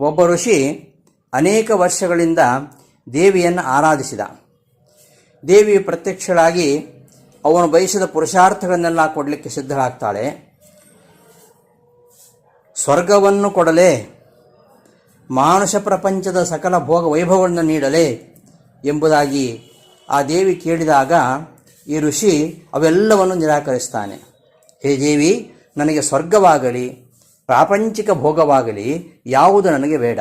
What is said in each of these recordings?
ಒಬ್ಬ ಋಷಿ ಅನೇಕ ವರ್ಷಗಳಿಂದ ದೇವಿಯನ್ನು ಆರಾಧಿಸಿದ. ದೇವಿ ಪ್ರತ್ಯಕ್ಷಳಾಗಿ ಅವನು ಬಯಸಿದ ಪುರುಷಾರ್ಥಗಳನ್ನೆಲ್ಲ ಕೊಡಲಿಕ್ಕೆ ಸಿದ್ಧರಾಗ್ತಾಳೆ ಸ್ವರ್ಗವನ್ನು ಕೊಡಲೇ, ಮಾನುಷ ಪ್ರಪಂಚದ ಸಕಲ ಭೋಗ ವೈಭವವನ್ನು ನೀಡಲೇ ಎಂಬುದಾಗಿ ಆ ದೇವಿ ಕೇಳಿದಾಗ ಈ ಋಷಿ ಅವೆಲ್ಲವನ್ನು ನಿರಾಕರಿಸ್ತಾನೆ. ಹೇ ದೇವಿ, ನನಗೆ ಸ್ವರ್ಗವಾಗಲಿ ಪ್ರಾಪಂಚಿಕ ಭೋಗವಾಗಲಿ ಯಾವುದು ನನಗೆ ಬೇಡ.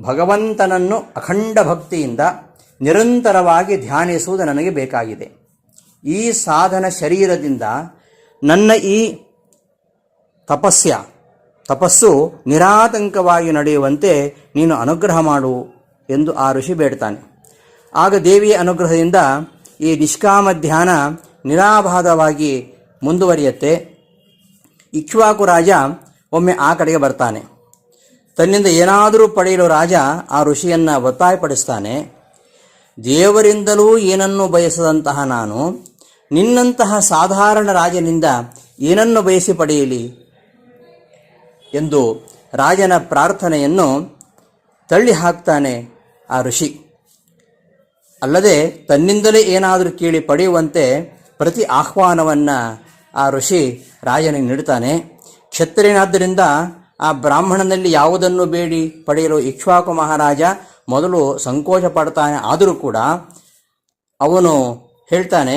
ಭಗವಂತನನ್ನು ಅಖಂಡ ಭಕ್ತಿಯಿಂದ ನಿರಂತರವಾಗಿ ಧ್ಯಾನಿಸುವುದು ನನಗೆ ಬೇಕಾಗಿದೆ. ಈ ಸಾಧನ ಶರೀರದಿಂದ ನನ್ನ ಈ ತಪಸ್ಯ, ತಪಸ್ಸು ನಿರಾತಂಕವಾಗಿ ನಡೆಯುವಂತೆ ನೀನು ಅನುಗ್ರಹ ಮಾಡು ಎಂದು ಆ ಋಷಿ ಬೇಡ್ತಾನೆ. ಆಗ ದೇವಿಯ ಅನುಗ್ರಹದಿಂದ ಈ ನಿಷ್ಕಾಮ ಧ್ಯಾನ ನಿರಾಬಾಧವಾಗಿ ಮುಂದುವರಿಯುತ್ತೆ. ಇಕ್ಷ್ವಾಕು ರಾಜ ಒಮ್ಮೆ ಆ ಕಡೆಗೆ ಬರ್ತಾನೆ. ತನ್ನಿಂದ ಏನಾದರೂ ಪಡೆಯಲು ರಾಜ ಆ ಋಷಿಯನ್ನು ಒತ್ತಾಯಪಡಿಸ್ತಾನೆ, ದೇವರಿಂದಲೂ ಏನನ್ನು ಬಯಸದಂತಹ ನಾನು, ನಿನ್ನಂತಹ ಸಾಧಾರಣ ರಾಜನಿಂದ ಏನನ್ನು ಬಯಸಿ ಪಡೆಯಲಿ? ಎಂದು ರಾಜನ ಪ್ರಾರ್ಥನೆಯನ್ನು ತಳ್ಳಿ ಹಾಕ್ತಾನೆ ಆ ಋಷಿ. ಅಲ್ಲದೆ ತನ್ನಿಂದಲೇ ಏನಾದರೂ ಕೇಳಿ ಪಡೆಯುವಂತೆ ಪ್ರತಿ ಆಹ್ವಾನವನ್ನು ಆ ಋಷಿ ರಾಜನಿಗೆ ನೀಡುತ್ತಾನೆ ಕ್ಷತ್ರಿಯನಾದ್ದರಿಂದ ಆ ಬ್ರಾಹ್ಮಣನಲ್ಲಿ ಯಾವುದನ್ನು ಬೇಡಿ ಪಡೆಯಲು ಇಕ್ಷ್ವಾಕು ಮಹಾರಾಜ ಮೊದಲು ಸಂಕೋಚ ಪಡ್ತಾನೆ. ಆದರೂ ಕೂಡ ಅವನು ಹೇಳ್ತಾನೆ,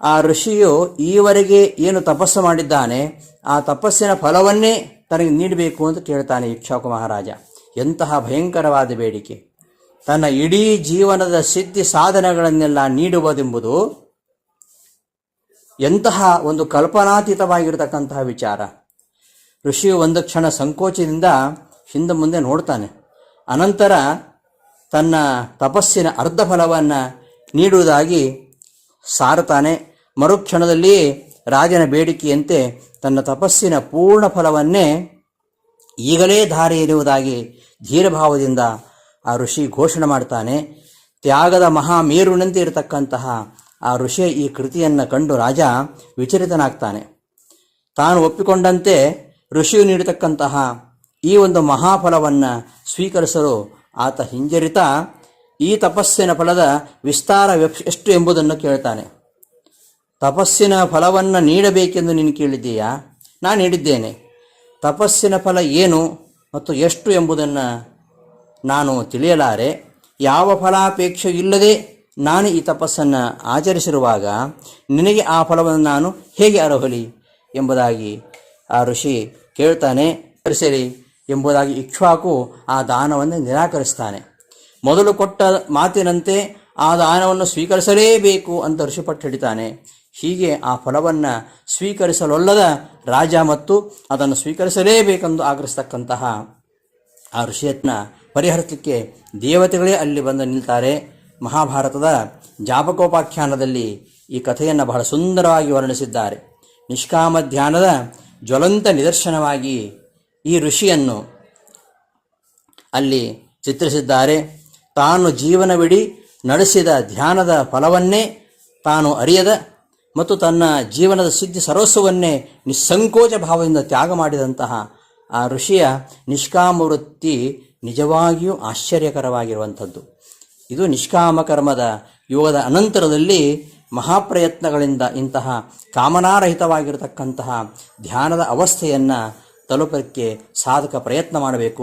ಆ ಋಷಿಯು ಈವರೆಗೆ ಏನು ತಪಸ್ಸು ಮಾಡಿದ್ದಾನೆ, ಆ ತಪಸ್ಸಿನ ಫಲವನ್ನೇ ತನಗೆ ನೀಡಬೇಕು ಅಂತ ಕೇಳ್ತಾನೆ ಇಕ್ಷಾಕು ಮಹಾರಾಜ. ಎಂತಹ ಭಯಂಕರವಾದ ಬೇಡಿಕೆ. ತನ್ನ ಇಡೀ ಜೀವನದ ಸಿದ್ಧಿ ಸಾಧನೆಗಳನ್ನೆಲ್ಲ ನೀಡುವುದೆಂಬುದು ಎಂತಹ ಒಂದು ಕಲ್ಪನಾತೀತವಾಗಿರತಕ್ಕಂತಹ ವಿಚಾರ. ಋಷಿಯು ಒಂದು ಕ್ಷಣ ಸಂಕೋಚದಿಂದ ಹಿಂದೆ ಮುಂದೆ ನೋಡ್ತಾನೆ. ಅನಂತರ ತನ್ನ ತಪಸ್ಸಿನ ಅರ್ಧ ಫಲವನ್ನು ನೀಡುವುದಾಗಿ ಸಾರುತ್ತಾನೆ. ಮರುಕ್ಷಣದಲ್ಲಿ ರಾಜನ ಬೇಡಿಕೆಯಂತೆ ತನ್ನ ತಪಸ್ಸಿನ ಪೂರ್ಣ ಫಲವನ್ನೇ ಈಗಲೇ ಧಾರೆ ಇರುವುದಾಗಿ ಧೀರಭಾವದಿಂದ ಆ ಋಷಿ ಘೋಷಣೆ ಮಾಡ್ತಾನೆ. ತ್ಯಾಗದ ಮಹಾಮೇರುನಂತೆ ಇರತಕ್ಕಂತಹ ಆ ಋಷಿ ಈ ಕೃತಿಯನ್ನು ಕಂಡು ರಾಜ ವಿಚಲಿತನಾಗ್ತಾನೆ. ತಾನು ಒಪ್ಪಿಕೊಂಡಂತೆ ಋಷಿಯು ನೀಡತಕ್ಕಂತಹ ಈ ಒಂದು ಮಹಾಫಲವನ್ನು ಸ್ವೀಕರಿಸಲು ಆತ ಹಿಂಜರಿತ. ಈ ತಪಸ್ಸಿನ ಫಲದ ವಿಸ್ತಾರ ಎಷ್ಟು ಎಂಬುದನ್ನು ಕೇಳ್ತಾನೆ. ತಪಸ್ಸಿನ ಫಲವನ್ನು ನೀಡಬೇಕೆಂದು ನೀನು ಕೇಳಿದ್ದೀಯಾ? ನಾನು ನೀಡಿದ್ದೇನೆ. ತಪಸ್ಸಿನ ಫಲ ಏನು ಮತ್ತು ಎಷ್ಟು ಎಂಬುದನ್ನು ನಾನು ತಿಳಿಯಲಾರೆ. ಯಾವ ಫಲಾಪೇಕ್ಷೆ ಇಲ್ಲದೆ ನಾನು ಈ ತಪಸ್ಸನ್ನು ಆಚರಿಸಿರುವಾಗ ನಿನಗೆ ಆ ಫಲವನ್ನು ನಾನು ಹೇಗೆ ಅರ್ಹಲಿ ಎಂಬುದಾಗಿ ಆ ಋಷಿ ಕೇಳ್ತಾನೆ ಸರಿ ಎಂಬುದಾಗಿ ಇಕ್ಷ್ವಾಕು ಆ ದಾನವನ್ನು ನಿರಾಕರಿಸ್ತಾನೆ. ಮೊದಲು ಕೊಟ್ಟ ಮಾತಿನಂತೆ ಆ ದಾನವನ್ನು ಸ್ವೀಕರಿಸಲೇಬೇಕು ಅಂತ ಋಷಿಪಟ್ಟು ಹಿಡಿತಾನೆ ಹೀಗೆ ಆ ಫಲವನ್ನು ಸ್ವೀಕರಿಸಲೊಲ್ಲದ ರಾಜ ಮತ್ತು ಅದನ್ನು ಸ್ವೀಕರಿಸಲೇಬೇಕೆಂದು ಆಗ್ರಹಿಸ್ತಕ್ಕಂತಹ ಆ ಋಷಿಯತ್ನ ಪರಿಹರಿಸಲಿಕ್ಕೆ ದೇವತೆಗಳೇ ಅಲ್ಲಿ ಬಂದು ನಿಲ್ತಾರೆ. ಮಹಾಭಾರತದ ಜಾಪಕೋಪಾಖ್ಯಾನದಲ್ಲಿ ಈ ಕಥೆಯನ್ನು ಬಹಳ ಸುಂದರವಾಗಿ ವರ್ಣಿಸಿದ್ದಾರೆ. ನಿಷ್ಕಾಮ ಧ್ಯಾನದ ಜ್ವಲಂತ ನಿದರ್ಶನವಾಗಿ ಈ ಋಷಿಯನ್ನು ಅಲ್ಲಿ ಚಿತ್ರಿಸಿದ್ದಾರೆ. ತಾನು ಜೀವನವಿಡೀ ನಡೆಸಿದ ಧ್ಯಾನದ ಫಲವನ್ನೇ ತಾನು ಅರಿಯದ ಮತ್ತು ತನ್ನ ಜೀವನದ ಸಿದ್ಧಿ ಸರ್ವಸ್ವವನ್ನೇ ನಿಸ್ಸಂಕೋಚ ಭಾವದಿಂದ ತ್ಯಾಗ ಮಾಡಿದಂತಹ ಆ ಋಷಿಯ ನಿಷ್ಕಾಮ ವೃತ್ತಿ ನಿಜವಾಗಿಯೂ ಆಶ್ಚರ್ಯಕರವಾಗಿರುವಂಥದ್ದು. ಇದು ನಿಷ್ಕಾಮ ಕರ್ಮದ ಯೋಗದ ಅನಂತರದಲ್ಲಿ ಮಹಾಪ್ರಯತ್ನಗಳಿಂದ ಇಂತಹ ಕಾಮನಾರಹಿತವಾಗಿರತಕ್ಕಂತಹ ಧ್ಯಾನದ ಅವಸ್ಥೆಯನ್ನು ತಲುಪಕ್ಕೆ ಸಾಧಕ ಪ್ರಯತ್ನ ಮಾಡಬೇಕು.